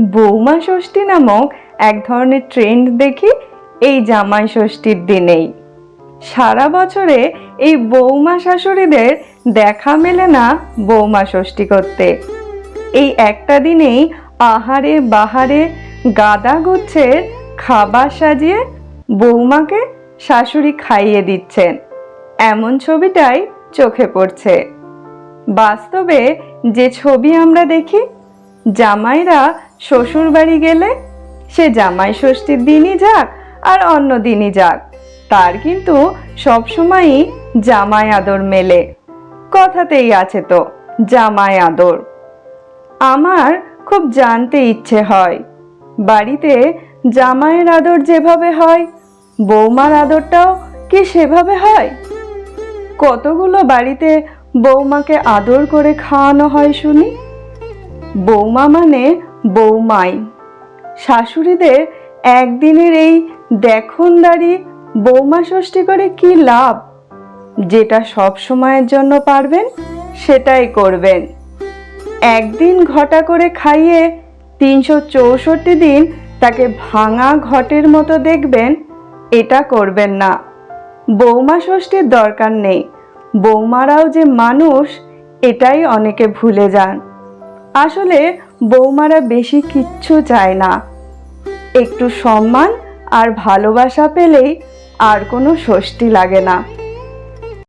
বৌমা ষষ্ঠী নামক এক ধরনের ট্রেন্ড দেখি এই জামাই ষষ্ঠীর দিনেই। সারা বছরে এই বৌমা শাশুড়িদের দেখা মেলে না বৌমা ষষ্ঠী করতে। এই একটা দিনেই আহারে বাহারে গাদা গুচ্ছের খাবার সাজিয়ে বৌমাকে শাশুড়ি খাইয়ে দিচ্ছেন। এমন ছবিটাই চোখে পড়ছে। বাস্তবে যে ছবি আমরা দেখি, জামাইরা শ্বশুর বাড়ি গেলে সে জামাই ষষ্ঠীর দিনই যাক আর অন্য দিনই যাক। তার কিন্তু সবসময়ই জামাই আদর মেলে। কথাতেই আছে তো, জামাই আদর। আমার খুব জানতে ইচ্ছে হয়, বাড়িতে জামাইয়ের আদর যেভাবে হয়, বৌমার আদরটাও কি সেভাবে হয়? কতগুলো বাড়িতে বৌমাকে আদর করে খাওয়ানো হয় শুনি? বৌমা মানে বৌমাই। শাশুড়িদের একদিনের এই দেখনদারি বৌমা ষষ্ঠী করে কি লাভ? যেটা সব সময়ের জন্য পারবেন, সেটাই করবেন। একদিন ঘটা করে খাইয়ে তিনশো চৌষট্টি দিন তাকে ভাঙা ঘটের মতো দেখবেন, এটা করবেন না। বৌমা ষষ্ঠীর দরকার নেই। বৌমারাও যে মানুষ, এটাই অনেকে ভুলে যান। আসলে বৌমারা বেশি কিচ্ছু চায় না। একটু সম্মান আর ভালোবাসা পেলেই আর কোনো ষষ্ঠী লাগে না।